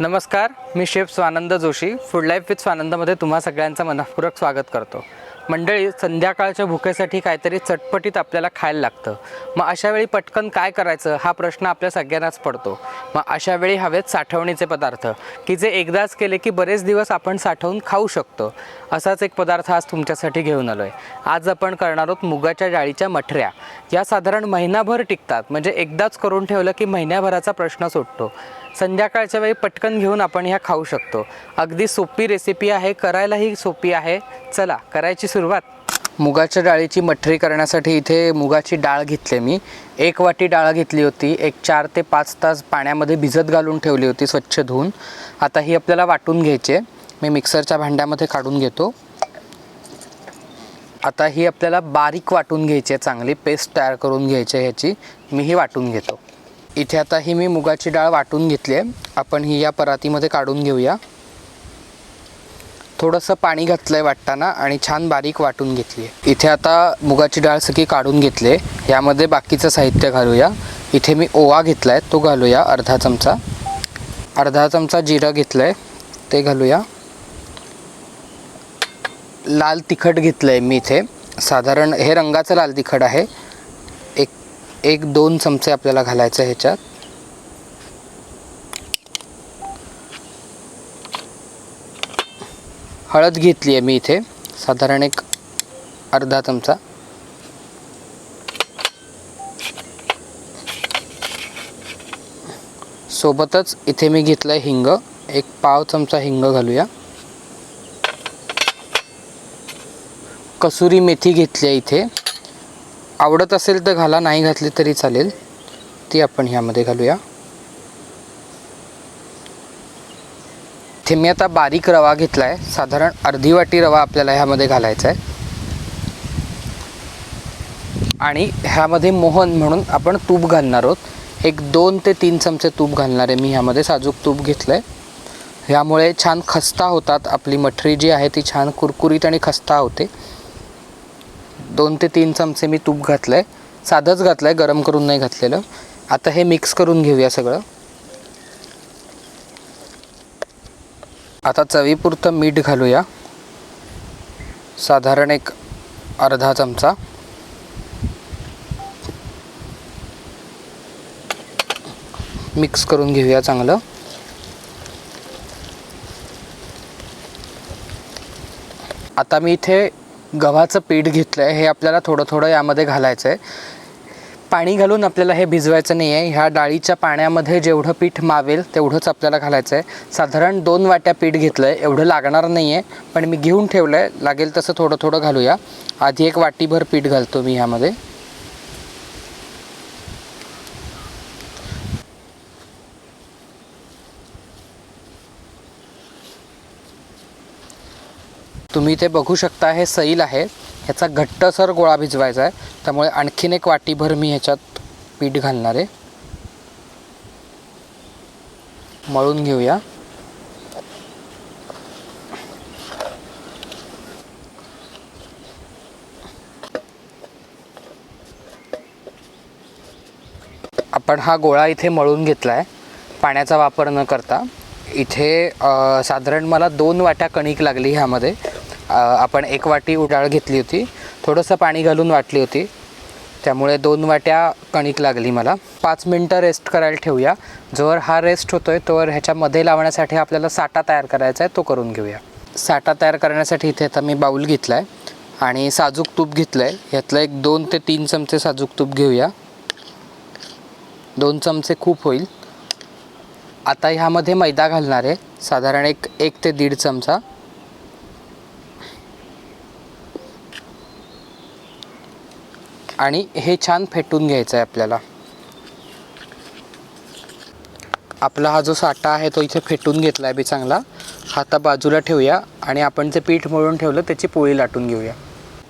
नमस्कार मी chef Swanand Joshi. Food life with स्वानंदमध्ये तुम्हा सगळ्यांचं मनपूर्वक स्वागत करतो. मंडळी संध्याकाळच्या भुकेसाठी काहीतरी चटपटीत आपल्याला खायला लागतं. मग अशा वेळी पटकन काय करायचं हा प्रश्न आपल्या सगळ्यांनाच पडतो. मग अशा वेळी हवेत साठवणीचे पदार्थ की जे एकदाच केले की बरेच दिवस आपण साठवून खाऊ शकतो. असाच एक पदार्थ आज तुमच्यासाठी घेऊन आलो आहे आज आपण करणार आहोत मुगाच्या डाळीच्या मठऱ्या. या साधारण महिनाभर टिकतात. म्हणजे एकदाच करून ठेवलं की महिन्याभराचा प्रश्न सुटतो. संध्याकाळच्या वेळी पटकन घेऊन आपण ह्या खाऊ शकतो. अगदी सोपी रेसिपी आहे करायलाही सोपी आहे. चला करायची सुरुवात. मुगाच्या डाळीची मठरी करण्यासाठी इथे मुगाची डाळ घेतली मी. एक वाटी डाळ घेतली होती. एक चार ते पाच तास पाण्यामध्ये भिजत घालून ठेवली होती स्वच्छ धुवून. आता ही आपल्याला वाटून घ्यायची आहे. मी मिक्सरच्या भांड्यामध्ये काढून घेतो. आता ही आपल्याला बारीक वाटून घ्यायची आहे चांगली पेस्ट तयार करून घ्यायची आहे ह्याची. मी ही वाटून घेतो. इथे आता ही मी मुगाची डाळ वाटून घेतली आहे. आपण ही या परातीमध्ये काढून घेऊया. थोडंसं पाणी घातलं आहे वाटताना आणि छान बारीक वाटून घेतली आहे. इथे आता मुगाची डाळ सगळी काढून घेतली आहे. यामध्ये बाकीचं साहित्य घालूया. इथे मी ओवा घेतला आहे तो घालूया अर्धा चमचा. अर्धा चमचा जिरं घेतलं आहे ते घालूया. लाल तिखट घेतलं आहे मी इथे. साधारण हे रंगाचं लाल तिखट आहे. एक दोन चमचे आपल्याला घालायचं ह्याच्यात. हळद घेतली आहे मी इथे. साधारण एक अर्धा चमचा. सोबतच इथे मी घेतलं आहे हिंग. एक पाव चमचा हिंग घालूया. कसुरी मेथी घेतली आहे इथे. आवडत असेल तर घाला नाही घातली तरी चालेल. ती आपण ह्यामध्ये घालूया. इथे मी आता बारीक रवा घेतला आहे साधारण अर्धी वाटी रवा आपल्याला ह्यामध्ये घालायचा आहे. आणि ह्यामध्ये मोहन म्हणून आपण तूप घालणार आहोत. एक दोन ते तीन चमचे तूप घालणार आहे मी ह्यामध्ये. साजूक तूप घेतलं आहे ह्यामुळे छान खस्ता होतात. आपली मठरी जी आहे ती छान कुरकुरीत आणि खस्ता होते. दोन ते तीन चमचे मी तूप घातलं आहे साधंच घातलं आहे गरम करून नाही घातलेलं. आता हे मिक्स करून घेऊया सगळं. आता चवीपुरतं मीठ घालूया. साधारण एक अर्धा चमचा. मिक्स करून घेऊया चांगलं. आता मी इथे गव्हाचं पीठ घेतलं आहे हे आपल्याला थोडं थोडं यामध्ये घालायचं आहे पाणी घालून आपल्याला हे भिजवायचं नाही आहे ह्या डाळीच्या पाण्यामध्ये जेवढं पीठ मावेल तेवढंच आपल्याला घालायचं आहे साधारण दोन वाट्या पीठ घेतलं आहे एवढं लागणार नाही आहे पण मी घेऊन ठेवलं आहे लागेल तसं थोडं थोडं घालूया. आधी एक वाटीभर पीठ घालतो मी ह्यामध्ये तुम्ही ते बघू शकता हे सैल आहे. ह्याचा घट्टसर गोळा भिजवायचा आहे. त्यामुळे आणखीन एक वाटीभर मी ह्याच्यात पीठ घालणार आहे. मळून घेऊया. आपण हा गोळा इथे मळून घेतला आहे पाण्याचा वापर न करता. इथे साधारण मला दोन वाट्या कणिक लागली ह्यामध्ये. आपण एक वाटी डाळ घेतली होती. थोडंसं पाणी घालून वाटली होती. त्यामुळे दोन वाट्या कणिक लागली मला. पाच मिनटं रेस्ट करायला ठेवूया. जोवर हा रेस्ट होतोय तोवर ह्याच्यामध्ये लावण्यासाठी आपल्याला साठा तयार करायचा आहे तो करून घेऊया. साठा तयार करण्यासाठी इथे आता मी बाऊल घेतला आहे आणि साजूक तूप घेतलं आहे ह्यातलं एक दोन ते तीन चमचे साजूक तूप घेऊया. दोन चमचे खूप होईल. आता ह्यामध्ये मैदा घालणार आहे. साधारण एक एक ते दीड चमचा. आणि हे छान फेटून घ्यायचं आहे आपल्याला. आपला हा जो साठा आहे तो इथे फेटून घेतला आहे बी चांगला. हाता बाजूला ठेवूया आणि आपण जे पीठ मळून ठेवलं त्याची पोळी लाटून घेऊया.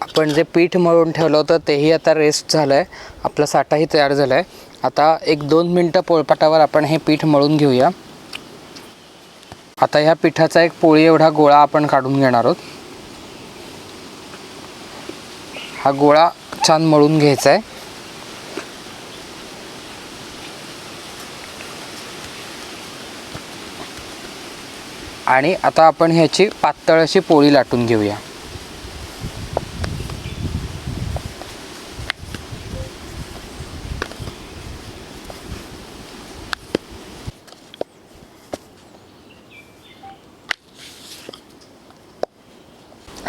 आपण जे पीठ मळून ठेवलं होतं तेही आता रेस्ट झालं आहे आपला साठाही तयार झाला आहे आता एक दोन मिनटं पोळपाटावर आपण हे पीठ मळून घेऊया. आता ह्या पिठाचा एक पोळी एवढा गोळा आपण काढून घेणार आहोत. हा गोळा छान मळून घ्यायचं आहे आणि आता आपण ह्याची पातळ अशी पोळी लाटून घेऊया.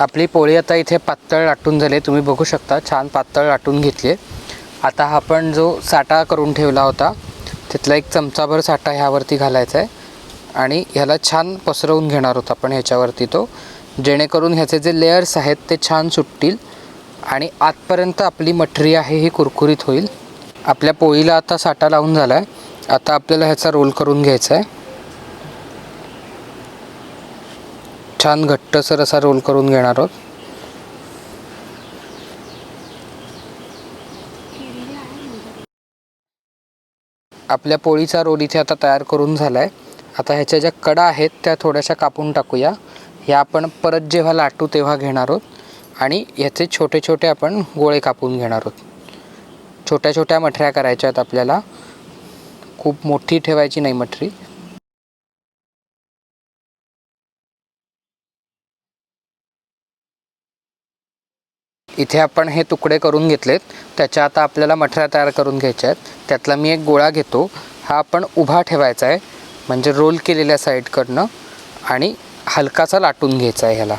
आपली पोळी आता इथे पातळ लाटून झाली तुम्ही बघू शकता छान पातळ लाटून घेतली आता हा आपण जो साठा करून ठेवला होता तिथला एक चमचाभर साठा ह्यावरती घालायचा आहे. आणि ह्याला छान पसरवून घेणार होता आपण ह्याच्यावरती तो. जेणेकरून ह्याचे जे लेयर्स आहेत ते छान सुटतील. आणि आतपर्यंत आपली मठरी आहे ही कुरकुरीत होईल. आपल्या पोळीला आता साठा लावून झाला आहे. आता आपल्याला ह्याचा रोल करून घ्यायचा आहे. छान घट्टसर असा रोल करून घेणार आहोत. आपल्या पोळीचा रोल इथे आता तयार करून झाला आहे आता ह्याच्या ज्या कडा आहेत त्या थोड्याशा कापून टाकूया. ह्या आपण परत जेव्हा लाटू तेव्हा घेणार आहोत. आणि ह्याचे छोटे छोटे आपण गोळे कापून घेणार आहोत. छोट्या छोट्या मठऱ्या करायच्या आहेत आपल्याला. खूप मोठी ठेवायची नाही मठरी इथे आपण हे तुकडे करून घेतलेत. त्याच्या आता आपल्याला मठऱ्या तयार करून घ्यायच्या आहेत. त्यातला मी एक गोळा घेतो. हा आपण उभा ठेवायचा आहे. म्हणजे रोल केलेल्या साईडकडनं आणि हलकासा लाटून घ्यायचा आहे ह्याला.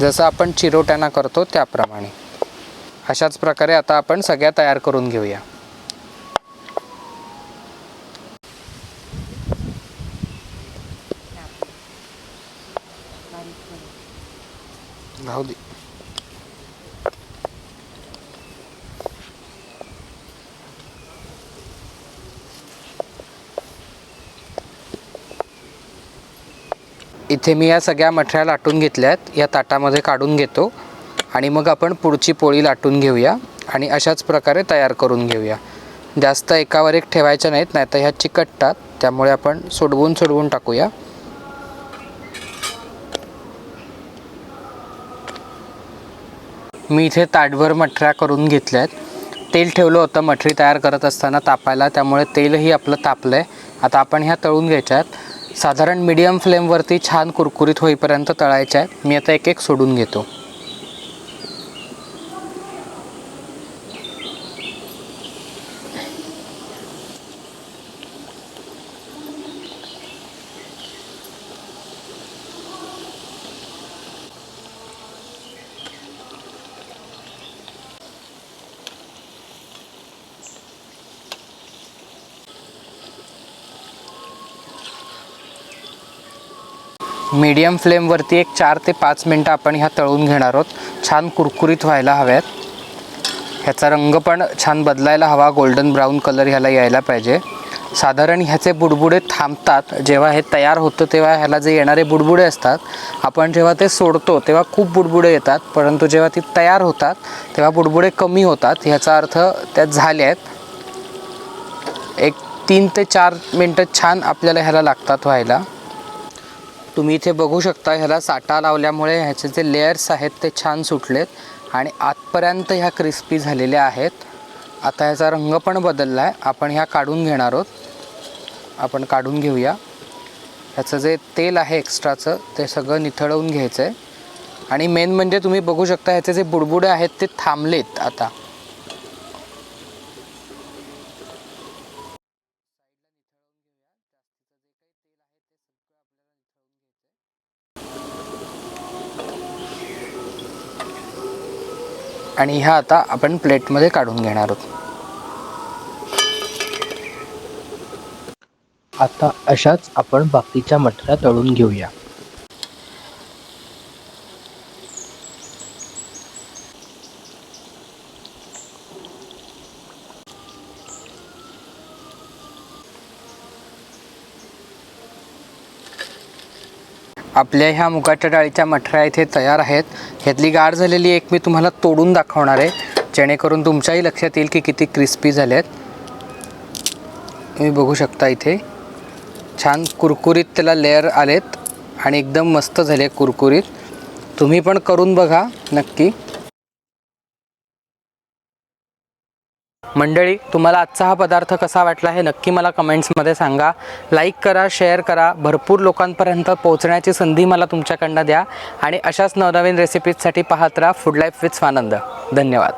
जसं आपण चिरोट्याना करतो त्याप्रमाणे. अशाच प्रकारे आता आपण सगळ्या तयार करून घेऊया. राहू दे. इथे मी या सगळ्या मठऱ्या लाटून घेतल्या आहेत या ताटामध्ये काढून घेतो. आणि मग आपण पुढची पोळी लाटून घेऊया आणि अशाच प्रकारे तयार करून घेऊया. जास्त एकावर एक ठेवायच्या नाहीत नाही तर ह्या चिकटतात. त्यामुळे आपण सोडवून सोडवून टाकूया. मी इथे ताटभर मठऱ्या करून घेतल्या आहेत. तेल ठेवलं होतं मठरी तयार करत असताना तापायला त्यामुळे तेलही आपलं तापलं आहे आता आपण ह्या तळून घ्यायच्या आहेत. साधारण मीडियम फ्लेमवरती छान कुरकुरीत होईपर्यंत तळायच्या आहेत. मी आता एक एक सोडून घेतो. मीडियम फ्लेमवरती एक चार ते पाच मिनटं आपण ह्या तळून घेणार आहोत. छान कुरकुरीत व्हायला हव्यात. ह्याचा रंग पण छान बदलायला हवा. गोल्डन ब्राऊन कलर ह्याला यायला पाहिजे. साधारण ह्याचे बुडबुडे थांबतात. जेव्हा हे तयार होतं तेव्हा ह्याला जे येणारे बुडबुडे असतात आपण जेव्हा ते सोडतो तेव्हा खूप बुडबुडे येतात. परंतु जेव्हा ती तयार होतात तेव्हा बुडबुडे कमी होतात. ह्याचा अर्थ त्या झाल्या आहेत. एक तीन ते चार मिनटं छान आपल्याला ह्याला लागतात व्हायला. तुम्ही इथे बघू शकता ह्याला साठा लावल्यामुळे ह्याचे जे लेयर्स आहेत ते छान सुटलेत. आणि आतपर्यंत ह्या क्रिस्पी झालेल्या आहेत. आता ह्याचा रंग पण बदलला आहे आपण ह्या काढून घेणार आहोत. आपण काढून घेऊया. ह्याचं जे तेल आहे एक्स्ट्राचं ते सगळं निथळवून घ्यायचं आहे आणि मेन म्हणजे तुम्ही बघू शकता ह्याचे जे बुडबुडे आहेत ते थांबलेत आता. आणि ह्या आता आपण प्लेटमध्ये काढून घेणार आहोत. आता अशाच आपण बाकीच्या मटऱ्या तळून घेऊया. आपल्या ह्या मुगाच्या डाळीच्या मठऱ्या इथे तयार आहेत. ह्यातली गार झालेली एक मी तुम्हाला तोडून दाखवणार आहे. जेणेकरून तुमच्याही लक्षात येईल की किती क्रिस्पी झाले आहेत तुम्ही बघू शकता इथे. छान कुरकुरीत त्याला लेअर आलेत आणि एकदम मस्त झाले कुरकुरीत. तुम्ही पण करून बघा नक्की. मंडळी तुम्हाला आजचा हा पदार्थ कसा वाटला हे नक्की मला कमेंट्समध्ये सांगा. लाईक करा शेअर करा. भरपूर लोकांपर्यंत पोहोचण्याची संधी मला तुमच्याकडनं द्या. आणि अशाच नवनवीन रेसिपीजसाठी पाहत राहा फूड लाईफ विथ स्वानंद. धन्यवाद.